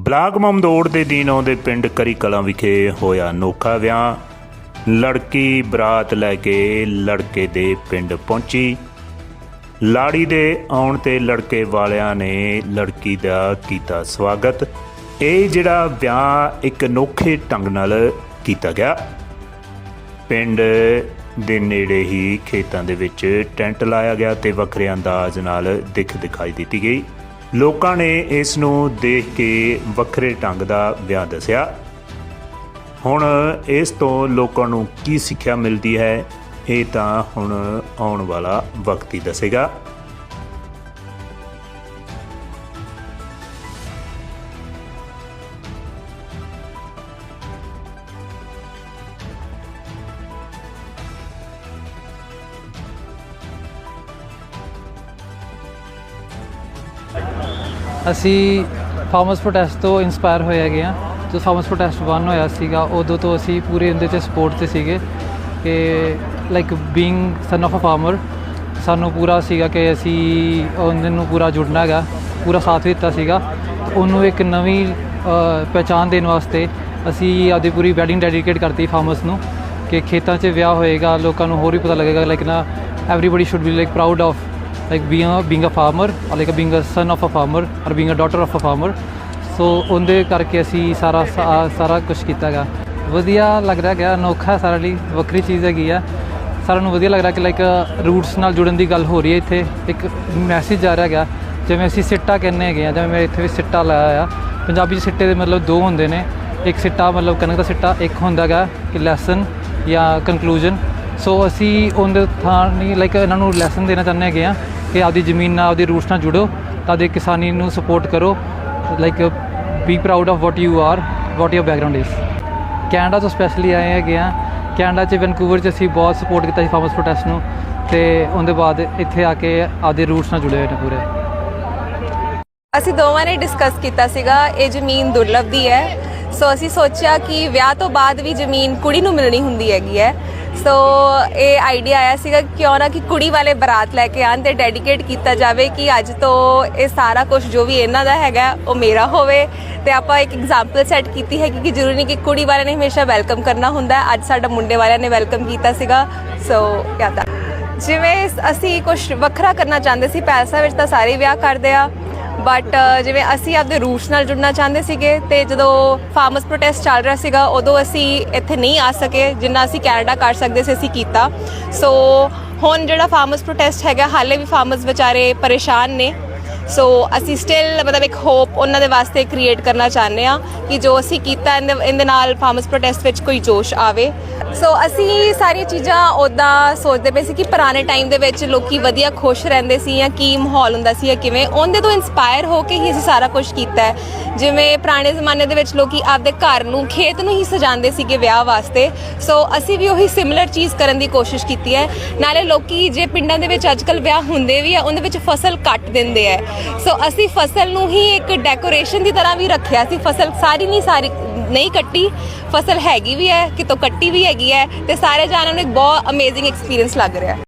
Block Mamdot ਦੇ ਦੀਨ ਆਉਂਦੇ ਪਿੰਡ ਕਰੀ ਕਲਾਂ ਵਿਖੇ ਹੋਇਆ ਅਨੋਖਾ ਵਿਆਹ। ਲੜਕੀ ਬਰਾਤ ਲੈ ਕੇ ਲੜਕੇ ਦੇ ਪਿੰਡ ਪਹੁੰਚੀ। ਲਾੜੀ ਦੇ ਆਉਣ ਤੇ ਲੜਕੇ ਵਾਲਿਆਂ ਨੇ ਲੜਕੀ ਦਾ ਕੀਤਾ ਸਵਾਗਤ। ਇਹ ਜਿਹੜਾ ਵਿਆਹ ਇੱਕ ਅਨੋਖੇ ਢੰਗ ਨਾਲ ਕੀਤਾ ਗਿਆ। ਪਿੰਡ ਦੇ ਨੇੜੇ ਹੀ ਖੇਤਾਂ ਦੇ ਵਿੱਚ ਟੈਂਟ ਲਾਇਆ ਗਿਆ ਤੇ ਵੱਖਰੇ ਅੰਦਾਜ਼ ਨਾਲ ਦਿੱਖ ਦਿਖਾਈ ਦਿੱਤੀ ਗਈ। ਲੋਕਾਂ ਨੇ ਇਸ ਨੂੰ ਦੇਖ ਕੇ ਵੱਖਰੇ ਢੰਗ ਦਾ ਵਿਆਹ ਦੱਸਿਆ। ਹੁਣ ਇਸ ਤੋਂ ਲੋਕਾਂ ਨੂੰ ਕੀ ਸਿੱਖਿਆ ਮਿਲਦੀ ਹੈ, ਇਹ ਤਾਂ ਹੁਣ ਆਉਣ ਵਾਲਾ ਵਕਤ ਹੀ ਦੱਸੇਗਾ। ਅਸੀਂ ਫਾਰਮਰਸ ਪ੍ਰੋਟੈਸਟ ਤੋਂ ਇਨਸਪਾਇਰ ਹੋਏ ਹੈਗੇ ਆ ਜਦੋਂ ਫਾਰਮਰਸ ਪ੍ਰੋਟੈਸਟ 1 ਹੋਇਆ ਸੀਗਾ ਉਦੋਂ ਤੋਂ ਅਸੀਂ ਪੂਰੇ ਉਹਦੇ 'ਚ ਸਪੋਰਟ ਤੇ ਸੀਗੇ ਕਿ like being son of a farmer ਸਾਨੂੰ ਪੂਰਾ ਸੀਗਾ ਕਿ ਅਸੀਂ ਉਹਨਾਂ ਨੂੰ ਪੂਰਾ ਜੁੜਨਾ ਹੈਗਾ ਪੂਰਾ ਸਾਥ ਦਿੱਤਾ ਸੀਗਾ। ਉਹਨੂੰ ਇੱਕ ਨਵੀਂ ਅ, ਪਹਿਚਾਣ ਦੇਣ ਵਾਸਤੇ ਅਸੀਂ ਆਪਦੀ ਪੂਰੀ ਵੈਡਿੰਗ ਡੈਡੀਕੇਟ ਕਰਤੀ ਫਾਰਮਰਸ ਨੂੰ ਕਿ ਖੇਤਾਂ 'ਚ ਵਿਆਹ ਹੋਏਗਾ ਲੋਕਾਂ ਨੂੰ ਹੋਰ ਵੀ ਪਤਾ ਲੱਗੇਗਾ ਲਾਈਕ ਨਾ everybody should be like proud of like, being a being a farmer, or like a being a son of a farmer, or being a daughter of a farmer. So ਉਹਦੇ ਕਰਕੇ ਅਸੀਂ ਸਾਰਾ ਸਾਰਾ ਕੁਝ ਕੀਤਾ ਹੈਗਾ। ਵਧੀਆ ਲੱਗ ਰਿਹਾ ਗਿਆ ਅਨੋਖਾ ਸਾਰਾ ਲਈ, ਵੱਖਰੀ ਚੀਜ਼ ਹੈਗੀ ਆ। ਸਾਰਿਆਂ ਨੂੰ ਵਧੀਆ ਲੱਗ ਰਿਹਾ ਕਿ ਲਾਈਕ ਰੂਟਸ ਨਾਲ ਜੁੜਨ ਦੀ ਗੱਲ ਹੋ ਰਹੀ ਹੈ ਇੱਥੇ। ਇੱਕ ਮੈਸੇਜ ਆ ਰਿਹਾ ਹੈਗਾ, ਜਿਵੇਂ ਅਸੀਂ ਸਿੱਟਾ ਕਹਿੰਦੇ ਹੈਗੇ ਆ, ਜਿਵੇਂ ਮੈਂ ਇੱਥੇ ਵੀ ਸਿੱਟਾ ਲਾਇਆ ਆ ਪੰਜਾਬੀ 'ਚ ਸਿੱਟੇ ਦੇ ਮਤਲਬ ਦੋ ਹੁੰਦੇ ਨੇ। ਇੱਕ ਸਿੱਟਾ, ਮਤਲਬ ਕਣਕ ਦਾ ਸਿੱਟਾ, ਇੱਕ ਹੁੰਦਾ ਹੈਗਾ ਕਿ ਲੈਸਨ ਜਾਂ ਕਨਕਲੂਜਨ ਸੋ ਅਸੀਂ ਉਹਦੇ ਥਾਂ ਨਹੀਂ ਲਾਈਕ ਇਹਨਾਂ ਨੂੰ ਲੈਸਨ ਦੇਣਾ ਚਾਹੁੰਦੇ ਹੈਗੇ ਆ। ਕਿ ਆਪਦੀ ਜ਼ਮੀਨ ਨਾਲ ਆਪਦੀ ਰੂਟਸ ਨਾਲ ਜੁੜੋ, ਤਾਂ ਆਪਦੀ ਕਿਸਾਨੀ ਨੂੰ ਸਪੋਰਟ ਕਰੋ। Like be proud of what you are what your background is Canada ਤੋਂ ਸਪੈਸ਼ਲੀ ਆਏ ਹੈਗੇ ਆ। ਕੈਨੇਡਾ 'ਚ ਵੈਨਕੂਵਰ 'ਚ ਅਸੀਂ ਬਹੁਤ ਸਪੋਰਟ ਕੀਤਾ ਸੀ ਫਾਰਮਰਸ ਪ੍ਰੋਟੈਸਟ ਨੂੰ। ਤੇ ਉਹਦੇ ਬਾਅਦ ਇੱਥੇ ਆ ਕੇ ਆਪਦੇ ਰੂਟਸ ਨਾਲ ਜੁੜੇ ਹੋਏ ਨੇ ਪੂਰੇ। ਅਸੀਂ ਦੋਵਾਂ ਨੇ ਡਿਸਕਸ ਕੀਤਾ ਸੀਗਾ, ਇਹ ਜ਼ਮੀਨ ਦੁਰਲਭ ਦੀ ਹੈ। ਸੋ ਅਸੀਂ ਸੋਚਿਆ ਕਿ ਵਿਆਹ ਤੋਂ ਬਾਅਦ ਵੀ ਜ਼ਮੀਨ ਕੁੜੀ ਨੂੰ ਮਿਲਣੀ ਹੁੰਦੀ ਹੈਗੀ ਹੈ। ਸੋ ਇਹ ਆਈਡੀਆ ਆਇਆ ਸੀਗਾ ਕਿਉਂ ਨਾ ਕਿ ਕੁੜੀ ਵਾਲੇ ਬਰਾਤ ਲੈ ਕੇ ਆਣ ਤੇ ਡੈਡੀਕੇਟ ਕੀਤਾ ਜਾਵੇ ਕਿ ਅੱਜ ਤੋਂ ਇਹ ਸਾਰਾ ਕੁਝ ਜੋ ਵੀ ਇਹਨਾਂ ਦਾ ਹੈਗਾ, ਉਹ ਮੇਰਾ ਹੋਵੇ। ਤੇ ਆਪਾਂ ਇੱਕ ਐਗਜ਼ਾਮਪਲ ਸੈੱਟ ਕੀਤੀ ਹੈ ਕਿ ਜ਼ਰੂਰੀ ਨਹੀਂ ਕਿ ਕੁੜੀ ਵਾਲਿਆਂ ਨੇ ਹਮੇਸ਼ਾ ਵੈਲਕਮ ਕਰਨਾ ਹੁੰਦਾ। ਅੱਜ ਸਾਡਾ ਮੁੰਡੇ ਵਾਲਿਆਂ ਨੇ ਵੈਲਕਮ ਕੀਤਾ ਸੀਗਾ। ਸੋ ਯਾਦਾ ਜਿਵੇਂ ਅਸੀਂ ਕੁਝ ਵੱਖਰਾ ਕਰਨਾ ਚਾਹੁੰਦੇ ਸੀ, ਪੈਸਾ ਵਿੱਚ ਤਾਂ ਸਾਰੇ ਵਿਆਹ ਕਰਦੇ ਆ। ਬਟ uh, ਜਿਵੇਂ ਅਸੀਂ ਆਪਦੇ ਰੂਟਸ ਨਾਲ ਜੁੜਨਾ ਚਾਹੁੰਦੇ ਸੀਗੇ ਤੇ ਜਦੋਂ ਫਾਰਮਰਸ ਪ੍ਰੋਟੈਸਟ ਚੱਲ ਰਿਹਾ ਸੀਗਾ, ਉਦੋਂ ਅਸੀਂ ਇੱਥੇ ਨਹੀਂ ਆ ਸਕੇ ਜਿੰਨਾ ਅਸੀਂ ਕੈਨੇਡਾ ਕਰ ਸਕਦੇ ਸੀ, ਅਸੀਂ ਕੀਤਾ। ਸੋ ਹੁਣ ਜਿਹੜਾ ਫਾਰਮਰਸ ਪ੍ਰੋਟੈਸਟ ਹੈਗਾ, ਹਾਲੇ ਵੀ ਫਾਰਮਰਸ ਵਿਚਾਰੇ ਪਰੇਸ਼ਾਨ ਨੇ। ਸੋ ਅਸੀਂ ਸਟਿਲ ਮਤਲਬ ਇੱਕ ਹੋਪ ਉਹਨਾਂ ਦੇ ਵਾਸਤੇ ਕ੍ਰੀਏਟ ਕਰਨਾ ਚਾਹੁੰਦੇ ਆ ਕਿ ਜੋ ਅਸੀਂ ਕੀਤਾ ਇਹਦੇ ਇਹਦੇ ਨਾਲ ਫਾਰਮਰਸ ਪ੍ਰੋਟੈਸਟ ਵਿੱਚ ਕੋਈ ਜੋਸ਼ ਆਵੇ। ਸੋ ਅਸੀਂ ਸਾਰੀਆਂ ਚੀਜ਼ਾਂ ਉਦਾਂ ਸੋਚਦੇ ਪਏ ਸੀ ਕਿ ਪੁਰਾਣੇ ਟਾਈਮ ਦੇ ਵਿੱਚ ਲੋਕੀ ਵਧੀਆ ਖੁਸ਼ ਰਹਿੰਦੇ ਸੀ ਜਾਂ ਕੀ ਮਾਹੌਲ ਹੁੰਦਾ ਸੀ ਜਾਂ ਕਿਵੇਂ, ਉਹਦੇ ਤੋਂ ਇਨਸਪਾਇਰ ਹੋ ਕੇ ਹੀ ਅਸੀਂ ਸਾਰਾ ਕੁਝ ਕੀਤਾ ਹੈ। ਜਿਵੇਂ ਪੁਰਾਣੇ ਜ਼ਮਾਨੇ ਦੇ ਵਿੱਚ ਲੋਕੀ ਆਪਦੇ ਘਰ ਨੂੰ, ਖੇਤ ਨੂੰ ਹੀ ਸਜਾਉਂਦੇ ਸੀਗੇ ਵਿਆਹ ਵਾਸਤੇ। ਸੋ ਅਸੀਂ ਵੀ ਉਹੀ ਸਿਮਿਲਰ ਚੀਜ਼ ਕਰਨ ਦੀ ਕੋਸ਼ਿਸ਼ ਕੀਤੀ ਹੈ। ਨਾਲੇ ਲੋਕੀ ਜੇ ਪਿੰਡਾਂ ਦੇ ਵਿੱਚ ਅੱਜਕੱਲ ਵਿਆਹ ਹੁੰਦੇ ਵੀ ਆ, ਉਹਦੇ ਵਿੱਚ ਫਸਲ ਕੱਟ ਦਿੰਦੇ ਆ ਸੋ ਅਸੀਂ ਫਸਲ ਨੂੰ ਹੀ ਇੱਕ ਡੈਕੋਰੇਸ਼ਨ ਦੀ ਤਰ੍ਹਾਂ ਵੀ ਰੱਖਿਆ ਸੀ। ਫਸਲ ਸਾਰੀ ਨਹੀਂ ਸਾਰੀ ਨਹੀਂ ਕੱਟੀ। ਫਸਲ ਹੈਗੀ ਵੀ ਹੈ, ਕਿਤੋਂ ਕੱਟੀ ਵੀ ਹੈਗੀ ਹੈ ਤੇ ਸਾਰੇ ਜਾਣਿਆਂ ਨੂੰ ਇੱਕ ਬਹੁਤ ਅਮੇਜ਼ਿੰਗ ਐਕਸਪੀਰੀਅੰਸ ਲੱਗ ਰਿਹਾ